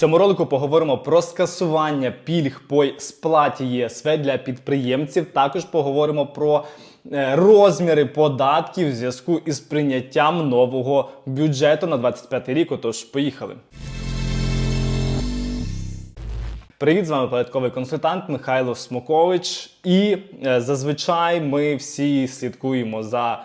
цьому ролику поговоримо про скасування пільг по сплаті ЄСВ для підприємців. Також поговоримо про е, розміри податків в зв'язку із прийняттям нового бюджету на 25 рік. Отож, поїхали. Привіт, з вами податковий консультант Михайло Смокович. І е, зазвичай ми всі слідкуємо за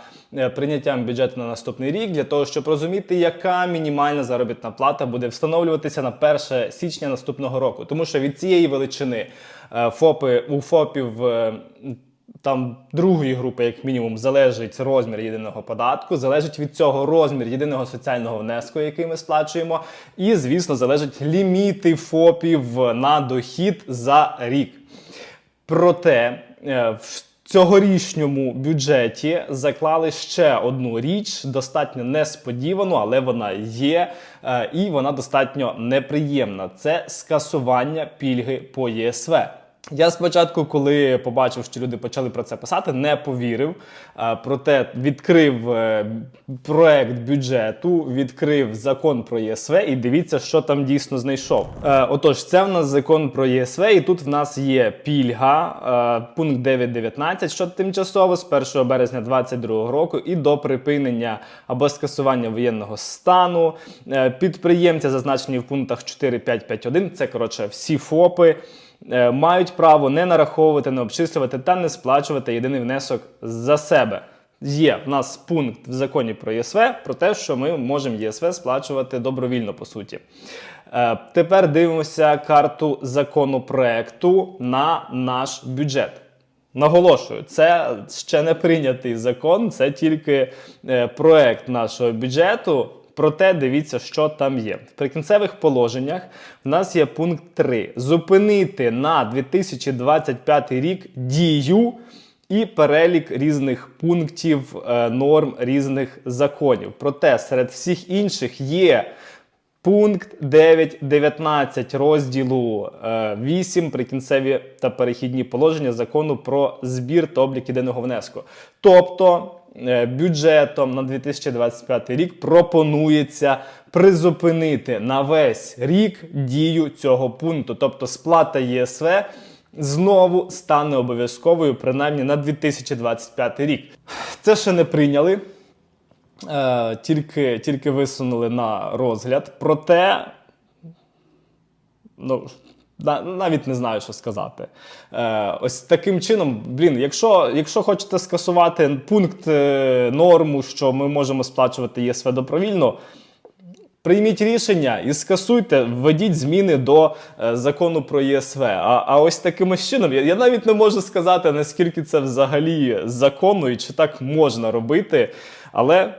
прийняттям бюджету на наступний рік для того, щоб розуміти, яка мінімальна заробітна плата буде встановлюватися на 1 січня наступного року. Тому що від цієї величини е, ФОПи у ФОПів. е, там другої групи, як мінімум, залежить розмір єдиного податку, залежить від цього розмір єдиного соціального внеску, який ми сплачуємо, і, звісно, залежать ліміти ФОПів на дохід за рік. Проте е, в цьогорічньому бюджеті заклали ще одну річ, достатньо несподівану, але вона є, е, і вона достатньо неприємна. Це скасування пільги по ЄСВ. Я спочатку, коли побачив, що люди почали про це писати, не повірив. Е, Проте відкрив е, проект бюджету, відкрив закон про ЄСВ і дивіться, що там дійсно знайшов. Е, Отож, це в нас закон про ЄСВ, і тут в нас є пільга, пункт 9.19, що тимчасово з 1 березня 2022 року і до припинення або скасування воєнного стану. Підприємці, зазначені в пунктах 4.5.5.1, це коротше всі ФОПи мають право не нараховувати, не обчислювати та не сплачувати єдиний внесок за себе. Є в нас пункт в законі про ЄСВ про те, що ми можемо ЄСВ сплачувати добровільно по суті. Е, Тепер дивимося карту законопроекту на наш бюджет. Наголошую, це ще не прийнятий закон, це тільки е, проект нашого бюджету. Проте дивіться, що там є. В прикінцевих положеннях в нас є пункт 3. Зупинити на 2025 рік дію і перелік різних пунктів е, норм різних законів. Проте серед всіх інших є Пункт 9.19 розділу е, 8 прикінцеві та перехідні положення закону про збір та облік єдиного внеску. Тобто бюджетом на 2025 рік пропонується призупинити на весь рік дію цього пункту. Тобто сплата ЄСВ знову стане обов'язковою принаймні на 2025 рік. Це ще не прийняли. Е, тільки, тільки висунули на розгляд. Проте, ну, навіть не знаю, що сказати. Е, ось таким чином, блін, якщо, якщо хочете скасувати пункт е, норму, що ми можемо сплачувати ЄСВ добровільно. Прийміть рішення і скасуйте, введіть зміни до е, закону про ЄСВ. А, а ось таким чином я, я навіть не можу сказати, наскільки це взагалі законно і чи так можна робити, але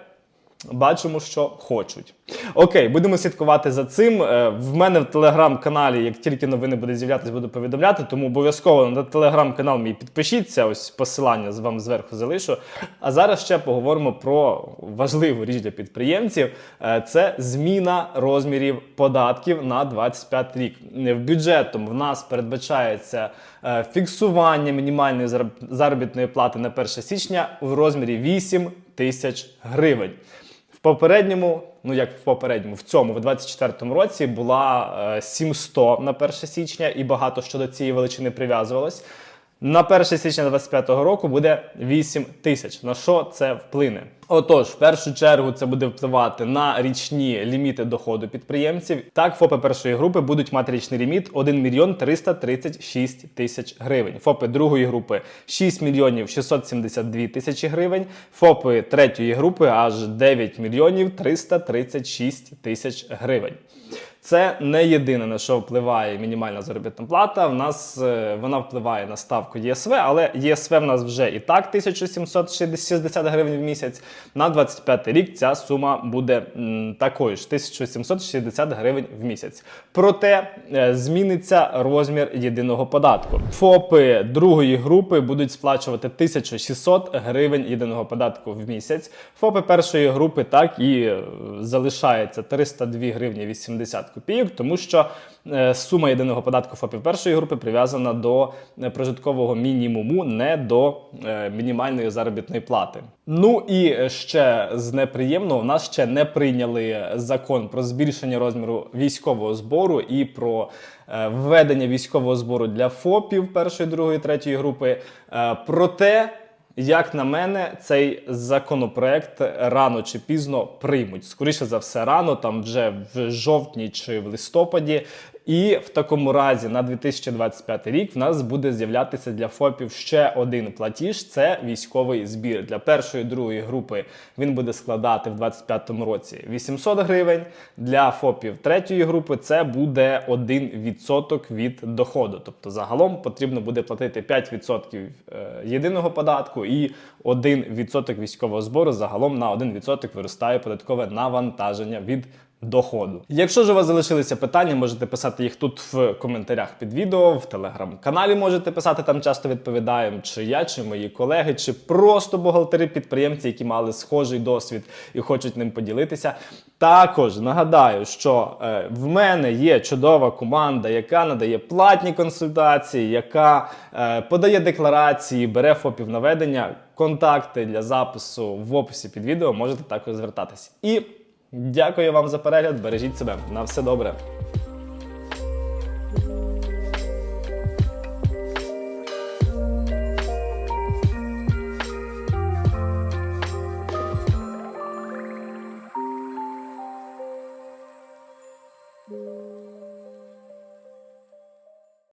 бачимо, що хочуть. Окей, будемо слідкувати за цим. Е, В мене в телеграм-каналі, як тільки новини будуть з'являтися, буду повідомляти. Тому обов'язково на телеграм-канал мій підпишіться. Ось посилання з вам зверху залишу. А зараз ще поговоримо про важливу річ для підприємців: Е, це зміна розмірів податків на 25 рік. В бюджетом в нас передбачається е, фіксування мінімальної зароб- заробітної плати на 1 січня в розмірі 8 тисяч гривень. Попередньому, ну як в попередньому, в цьому, в 24-му році була е, 700 на 1 січня, і багато що до цієї величини прив'язувалось. На 1 січня 25-го року буде 8 тисяч. На що це вплине? Отож, в першу чергу це буде впливати на річні ліміти доходу підприємців. Так, ФОПи першої групи будуть мати річний ліміт 1 мільйон 336 тисяч гривень. ФОПи другої групи 6 мільйонів 672 тисячі гривень. ФОПи третьої групи аж 9 мільйонів 336 тисяч гривень. Це не єдине на що впливає мінімальна заробітна плата. В нас е, вона впливає на ставку ЄСВ, але ЄСВ в нас вже і так 1760 гривень в місяць. На 25 рік ця сума буде такою ж 1760 гривень в місяць. Проте е, зміниться розмір єдиного податку. ФОПи другої групи будуть сплачувати 1600 гривень єдиного податку в місяць. ФОПи першої групи так і е, залишається 302 гривні 80 копійок, тому що е, сума єдиного податку ФОПів першої групи прив'язана до е, прожиткового мінімуму, не до е, мінімальної заробітної плати. Ну і ще з неприємного, в нас ще не прийняли закон про збільшення розміру військового збору і про введення військового збору для ФОПів першої, другої, третьої групи. Проте. Як на мене, цей законопроект рано чи пізно приймуть. Скоріше за все, рано, там вже в жовтні чи в листопаді. І в такому разі на 2025 рік в нас буде з'являтися для ФОПів ще один платіж це військовий збір. Для першої другої групи він буде складати в 2025 році 800 гривень. Для ФОПів третьої групи це буде 1% від доходу. Тобто загалом потрібно буде платити 5% е, єдиного податку і 1% військового збору. Загалом на 1% виростає податкове навантаження від доходу. Якщо ж у вас залишилися питання, можете писати їх тут в коментарях під відео, в телеграм-каналі можете писати, там часто відповідаємо, чи я, чи мої колеги, чи просто бухгалтери-підприємці, які мали схожий досвід і хочуть ним поділитися. Також нагадаю, що е, в мене є чудова команда, яка надає платні консультації, яка е, подає декларації, бере ФОПів наведення. Контакти для запису в описі під відео можете також звертатись. І Дякую вам за перегляд. Бережіть себе. На все добре.